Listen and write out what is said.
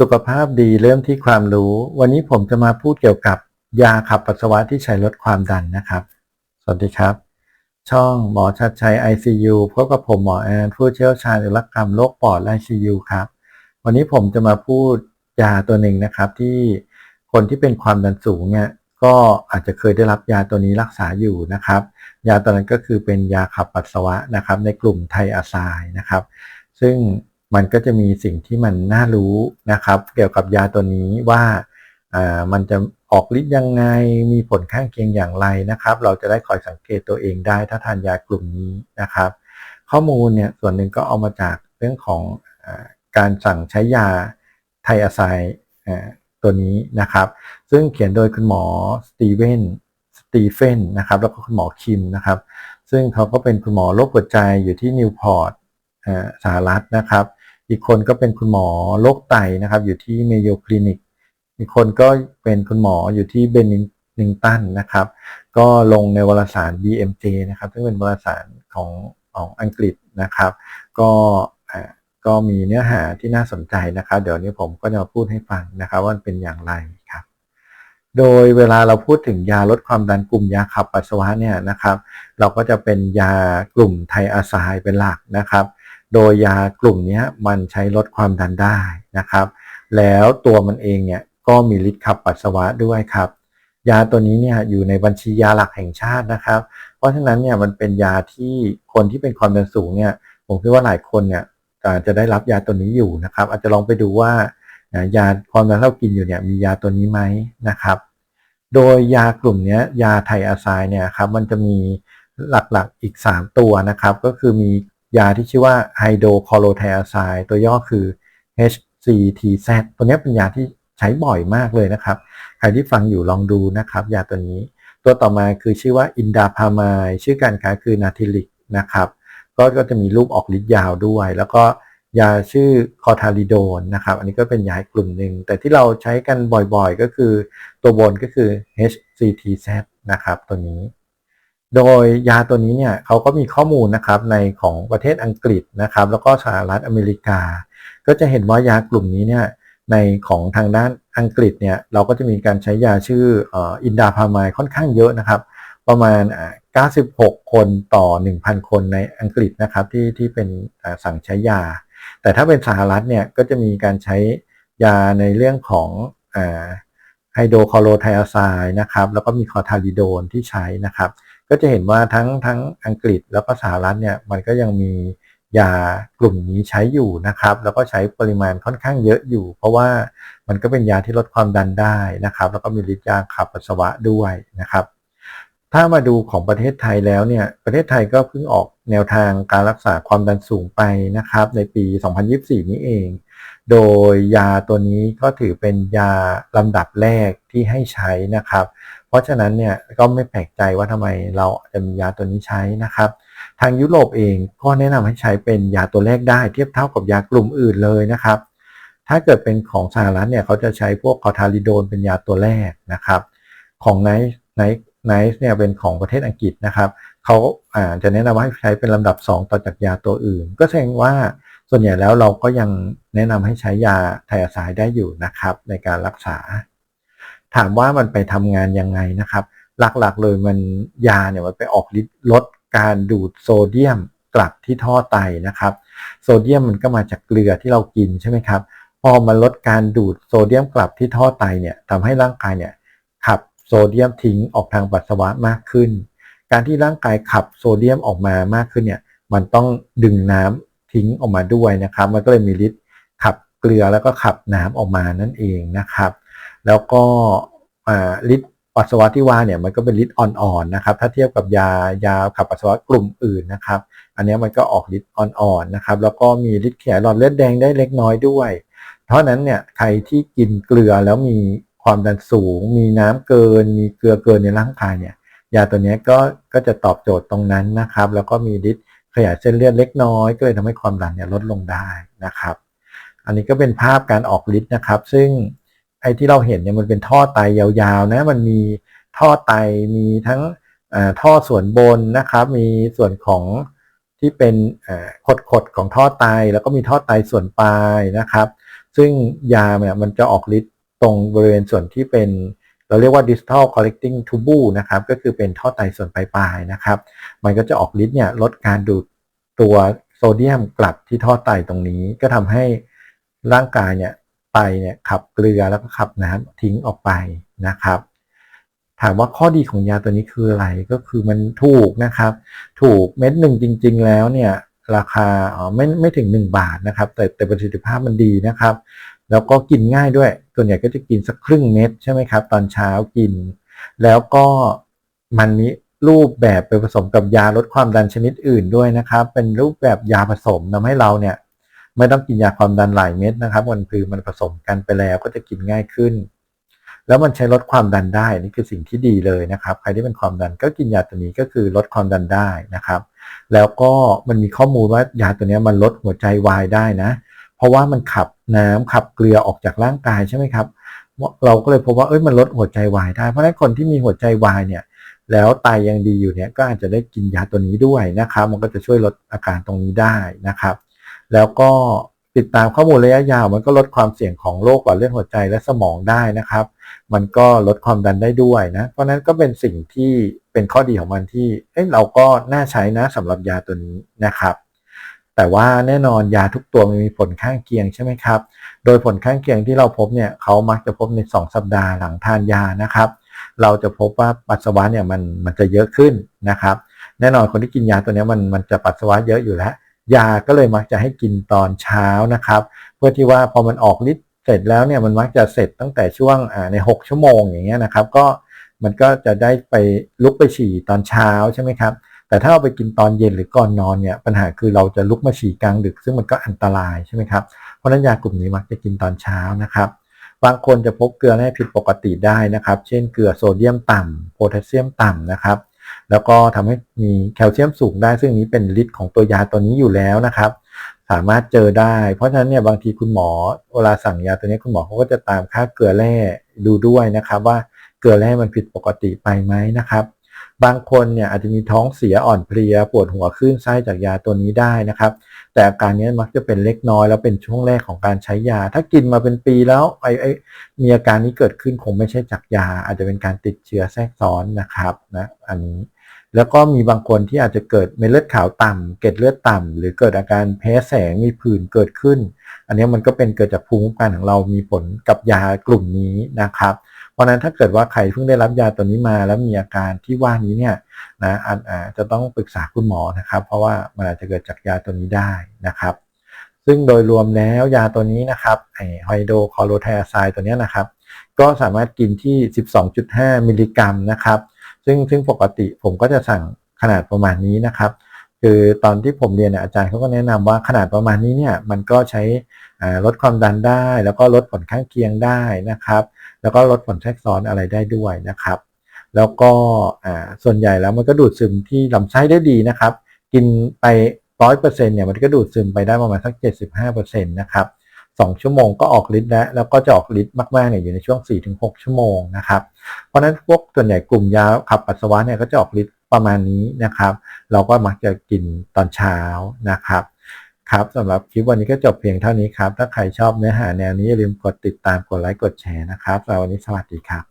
สุขภาพดีเริ่มที่ความรู้ วันนี้ผมจะมาพูดเกี่ยวกับยาขับปัสสาวะที่ใช้ลดความดันนะครับ สวัสดีครับ ช่องหมอชัดชัย ICU พบกับผมหมอแอนผู้เชี่ยวชาญอุลกรรมโรคปอดและ ICU ครับ วันนี้ผมจะมาพูดยาตัวหนึ่งนะครับที่คนที่เป็นความดันสูงเนี่ยก็อาจจะเคยได้รับยาตัวนี้รักษาอยู่นะครับ ยาตัวนั้นก็คือเป็นยาขับปัสสาวะนะครับ ในกลุ่มไทอาซน์นะครับ ซึ่ง มันก็จะมีสิ่งที่มันน่ารู้นะครับ เกี่ยวกับยาตัวนี้ว่ามันจะออกฤทธิ์ยังไงมีผลข้างเคียงอย่างไรนะครับ เราจะได้คอยสังเกตตัวเองได้ถ้าทานยากลุ่มนี้นะครับ ข้อมูลเนี่ยส่วนหนึ่งก็เอามาจากเรื่องของอการสั่งใช้ยาไทอาไซตัวนี้นะครับ ซึ่งเขียนโดยคุณหมอสตีเวนสตีเฟนนะครับแล้วก็คุณหมอคิมนะครับ ซึ่งเขาก็เป็นคุณหมอโรคหัวใจอยู่ที่นิวพอร์ตสหรัฐนะครับ อีกคนก็เป็นคุณหมอโรคไตนะครับ อยู่ที่เมโยคลินิก อีกคนก็เป็นคุณหมออยู่ที่เบนิงตันนะครับ ก็ลงในวารสาร BMJ นะครับ ซึ่งเป็นวารสารของของอังกฤษนะครับ ก็ก็มีเนื้อหาที่น่าสนใจนะครับ เดี๋ยวนี้ผมก็จะมาพูดให้ฟังนะครับว่าเป็นอย่างไรครับ โดยเวลาเราพูดถึงยาลดความดันกลุ่มยาขับปัสสาวะเนี่ยนะครับ เราก็จะเป็นยากลุ่มไทอาไซเป็นหลักนะครับ โดยยากลุ่มนี้มันใช้ลดความดันได้นะครับ แล้วตัวมันเองเนี่ยก็มีฤทธิ์ขับปัสสาวะด้วยครับ ยาตัวนี้เนี่ยอยู่ในบัญชียาหลักแห่งชาตินะครับ เพราะฉะนั้นเนี่ยมันเป็นยาที่คนที่เป็นความดันสูงเนี่ยผมคิดว่าหลายคนเนี่ยจะได้รับยาตัวนี้อยู่นะครับ อาจจะลองไปดูว่ายาความดันเรากินอยู่เนี่ยมียาตัวนี้ไหมนะครับ โดยยากลุ่มนี้ยาไทอาไซเนี่ยครับมันจะมีหลักๆอีก 3 ตัวนะครับ ก็คือมี ยาที่ชื่อว่าไฮโดรคลอโรไทอาไซตัวย่อคือ HCTZ ตัวนี้เป็นยาที่ใช้บ่อยมากเลยนะครับ ใครที่ฟังอยู่ลองดูนะครับ ยาตัวนี้ ตัวต่อมาคือชื่อว่าอินดาพามายชื่อการค้าคือนาทิลิกนะครับ ก็ก็จะมีรูปออกฤทธิ์ยาวด้วย แล้วก็ยาชื่อคอทาริโดนนะครับ อันนี้ก็เป็นยากลุ่มหนึ่ง แต่ที่เราใช้กันบ่อยๆ ก็คือตัวบนก็คือ HCTZ นะครับตัวนี้ โดยยาตัวนี้เนี่ยเขาก็มีข้อมูลนะครับในของประเทศอังกฤษนะครับ แล้วก็สหรัฐอเมริกา ก็จะเห็นว่ายากลุ่มนี้เนี่ยในของทางด้านอังกฤษเนี่ยเราก็จะมีการใช้ยาชื่ออินดาพามายค่อนข้างเยอะนะครับ ประมาณ 96 คนต่อ 1,000 คนในอังกฤษนะครับที่ที่เป็นสั่งใช้ยา แต่ถ้าเป็นสหรัฐเนี่ยก็จะมีการใช้ยาในเรื่องของไฮโดรคลอโรไทอาไซด์นะครับแล้วก็มีคอทาริโดนที่ใช้นะครับ ก็จะเห็นว่าทั้งทั้งอังกฤษแล้วก็สหรัฐเนี่ยมันก็ยังมียากลุ่มนี้ใช้อยู่นะครับ แล้วก็ใช้ปริมาณค่อนข้างเยอะอยู่ เพราะว่ามันก็เป็นยาที่ลดความดันได้นะครับ แล้วก็มีฤทธิ์ยาขับปัสสาวะด้วยนะครับ ถ้ามาดูของประเทศไทยแล้วเนี่ยประเทศไทยก็เพิ่งออกแนวทางการรักษาความดันสูงไปนะครับ ในปี 2024 นี้เอง โดยยาตัวนี้ก็ถือเป็นยาลำดับแรกที่ให้ใช้นะครับ เพราะฉะนั้นเนี่ยก็ไม่แปลกใจว่าทำไมเราจะมียาตัวนี้ใช้นะครับ ทางยุโรปเองก็แนะนำให้ใช้เป็นยาตัวแรกได้เทียบเท่ากับยากลุ่มอื่นเลยนะครับ ถ้าเกิดเป็นของสหรัฐเนี่ยเขาจะใช้พวกคอทาริโดนเป็นยาตัวแรกนะครับ ของไนไนไนซ์เนี่ยเป็นของประเทศอังกฤษนะครับเขาอ่าจะแนะนำให้ใช้เป็นลำดับ 2 ต่อจากยาตัวอื่น ก็แสดงว่าส่วนใหญ่แล้วเราก็ยังแนะนำให้ใช้ยาไทอาไซด์ได้อยู่นะครับในการรักษา ถามว่ามันไปทำงานยังไงนะครับ หลักๆเลยมันยาเนี่ยมันไปออกฤทธิ์ลดการดูดโซเดียมกลับที่ท่อไตนะครับ โซเดียมมันก็มาจากเกลือที่เรากินใช่ไหมครับ พอมันลดการดูดโซเดียมกลับที่ท่อไตเนี่ยทำให้ร่างกายเนี่ยขับโซเดียมทิ้งออกทางปัสสาวะมากขึ้น การที่ร่างกายขับโซเดียมออกมามากขึ้นเนี่ยมันต้องดึงน้ำทิ้งออกมาด้วยนะครับ มันก็เลยมีฤทธิ์ขับเกลือแล้วก็ขับน้ำออกมานั่นเองนะครับ แล้วก็ฤทธิ์ปัสสาวะที่ว่าเนี่ยมันก็เป็นฤทธิ์อ่อนๆนะครับ ถ้าเทียบกับยายาขับปัสสาวะกลุ่มอื่นนะครับ อันนี้มันก็ออกฤทธิ์อ่อนๆนะครับ แล้วก็มีฤทธิ์ขยายหลอดเลือดแดงได้เล็กน้อยด้วย เพราะนั้นเนี่ยใครที่กินเกลือแล้วมีความดันสูง มีน้ำเกิน มีเกลือเกินในร่างกายเนี่ยยาตัวนี้ก็ก็จะตอบโจทย์ตรงนั้นนะครับ แล้วก็มีฤทธิ์ขยายเส้นเลือดเล็กน้อยก็เลยทำให้ความดันเนี่ยลดลงได้นะครับ อันนี้ก็เป็นภาพการออกฤทธิ์นะครับ ซึ่ง ไอ้ที่เราเห็นเนี่ยมันเป็นท่อไตยาวๆนะมันมีท่อไตมีทั้งท่อส่วนบนนะครับ มีส่วนของที่เป็นขดๆของท่อไตแล้วก็มีท่อไตส่วนปลายนะครับ ซึ่งยาเนี่ยมันจะออกฤทธิ์ตรงบริเวณส่วนที่เป็นเราเรียกว่า distal collecting tubule นะครับก็คือเป็นท่อไตส่วนปลายๆนะครับ มันก็จะออกฤทธิ์เนี่ยลดการดูดตัวโซเดียมกลับที่ท่อไตตรงนี้ ก็ทำให้ร่างกายเนี่ย ไตเนี่ยขับเกลือแล้วก็ขับน้ำทิ้งออกไปนะครับ ถามว่าข้อดีของยาตัวนี้คืออะไรก็คือมันถูกนะครับ ถูกเม็ดหนึ่งจริง ๆ แล้วเนี่ยราคาอ๋อไม่ไม่ถึง 1 บาทนะครับ แต่แต่ประสิทธิภาพมันดีนะครับ แล้วก็กินง่ายด้วย ส่วนใหญ่ก็จะกินสักครึ่งเม็ดใช่ไหมครับ ตอนเช้ากิน แล้วก็มันมีรูปแบบไปผสมกับยาลดความดันชนิดอื่นด้วยนะครับ เป็นรูปแบบยาผสมทำให้เราเนี่ย ไม่ต้องกินยาความดันหลายเม็ดนะครับ มันคือมันผสมกันไปแล้วก็จะกินง่ายขึ้น แล้วมันใช้ลดความดันได้นี่คือสิ่งที่ดีเลยนะครับ ใครที่เป็นความดันก็กินยาตัวนี้ก็คือลดความดันได้นะครับ แล้วก็มันมีข้อมูลว่ายาตัวนี้มันลดหัวใจวายได้นะ เพราะว่ามันขับน้ำขับเกลือออกจากร่างกายใช่ไหมครับ เราก็เลยพบว่าเอ้ยมันลดหัวใจวายได้ เพราะฉะนั้นคนที่มีหัวใจวายเนี่ยแล้วไตายังดีอยู่เนี่ยก็อาจจะได้กินยาตัวนี้ด้วยนะครับ มันก็จะช่วยลดอาการตรงนี้ได้นะครับ แล้วก็ติดตามข้อมูลระยะยาว มันก็ลดความเสี่ยงของโรคหลอดเลือดหัวใจและสมองได้นะครับ มันก็ลดความดันได้ด้วยนะ เพราะนั้นก็เป็นสิ่งที่เป็นข้อดีของมันที่เอ้เราก็น่าใช้นะสำหรับยาตัวนี้นะครับ แต่ว่าแน่นอนยาทุกตัวมันมีผลข้างเคียงใช่ไหมครับ โดยผลข้างเคียงที่เราพบเนี่ยเขามักจะพบใน 2 สัปดาห์หลังทานยานะครับ เราจะพบว่าปัสสาวะเนี่ยมันมันจะเยอะขึ้นนะครับ แน่นอนคนที่กินยาตัวนี้มันมันจะปัสสาวะเยอะอยู่แล้ว ยาก็เลยมักจะให้กินตอนเช้านะครับ เพื่อที่ว่าพอมันออกฤทธิ์เสร็จแล้วเนี่ยมันมักจะเสร็จตั้งแต่ช่วงใน 6 ชั่วโมงอย่างเงี้ยนะครับ ก็มันก็จะได้ไปลุกไปฉี่ตอนเช้าใช่ไหมครับแต่ถ้าเราไปกินตอนเย็นหรือก่อนนอนเนี่ยปัญหาคือเราจะลุกมาฉี่กลางดึก ซึ่งมันก็อันตรายใช่ไหมครับเพราะนั้นยากลุ่มนี้มักจะกินตอนเช้านะครับบางคนจะพบเกลือแร่ผิดปกติได้นะครับ เช่นเกลือโซเดียมต่ำโพแทสเซียมต่ำนะครับ แล้วก็ทำให้มีแคลเซียมสูงได้ ซึ่งนี้เป็นฤทธิ์ของตัวยาตัวนี้อยู่แล้วนะครับ สามารถเจอได้ เพราะฉะนั้นเนี่ยบางทีคุณหมอเวลาสั่งยาตัวนี้คุณหมอเขาก็จะตามค่าเกลือแร่ดูด้วยนะครับ ว่าเกลือแร่มันผิดปกติไปไหมนะครับ บางคนเนี่ยอาจจะมีท้องเสียอ่อนเพลียปวดหัวคลื่นไส้จากยาตัวนี้ได้นะครับ แต่อาการนี้มักจะเป็นเล็กน้อย แล้วเป็นช่วงแรกของการใช้ยา ถ้ากินมาเป็นปีแล้วไอ้ไอ้มีอาการนี้เกิดขึ้นคงไม่ใช่จากยา อาจจะเป็นการติดเชื้อแทรกซ้อนนะครับนะอันนี้ แล้วก็มีบางคนที่อาจจะเกิดเม็ดเลือดขาวต่ำเกล็ดเลือดต่ำหรือเกิดอาการแพ้แสงมีผื่นเกิดขึ้น อันนี้มันก็เป็นเกิดจากภูมิคุ้มกันของเรามีผลกับยากลุ่มนี้นะครับ เพราะนั้นถ้าเกิดว่าใครเพิ่งได้รับยาตัวนี้มา แล้วมีอาการที่ว่านี้เนี่ยนะอาจจะต้องปรึกษาคุณหมอนะครับ เพราะว่ามันอาจจะเกิดจากยาตัวนี้ได้นะครับ ซึ่งโดยรวมแล้วยาตัวนี้นะครับไอไฮโดรคอโรไทอาไซด์ตัวนี้นะครับก็สามารถกินที่ 12.5 มิลลิกรัมนะครับ ซึ่งซึ่งปกติผมก็จะสั่งขนาดประมาณนี้นะครับ คือตอนที่ผมเรียนอาจารย์เขาก็แนะนำว่าขนาดประมาณนี้เนี่ยมันก็ใช้ลดความดันได้ แล้วก็ลดผลข้างเคียงได้นะครับ แล้วก็ลดผลแทรกซ้อนอะไรได้ด้วยนะครับ แล้วก็ส่วนใหญ่แล้วมันก็ดูดซึมที่ลำไส้ได้ดีนะครับ กินไปร้อยเปอร์เซ็นต์เนี่ยมันก็ดูดซึมไปได้ประมาณสักเจ็ดสิบห้าเปอร์เซ็นต์นะครับ สองชั่วโมงก็ออกฤทธิ์แล้วแล้วก็จะออกฤทธิ์มากๆเนี่ยอยู่ในช่วง 4-6 ชั่วโมงนะครับเพราะฉะนั้นพวกส่วนใหญ่กลุ่มยาขับปัสสาวะเนี่ยก็จะออกฤทธิ์ประมาณนี้นะครับ เราก็มักจะกินตอนเช้านะครับครับสำหรับคลิปวันนี้ก็จบเพียงเท่านี้ครับ ถ้าใครชอบเนื้อหาแนวนี้อย่าลืมกดติดตามกดไลค์กดแชร์นะครับสำหรับวันนี้สวัสดีครับ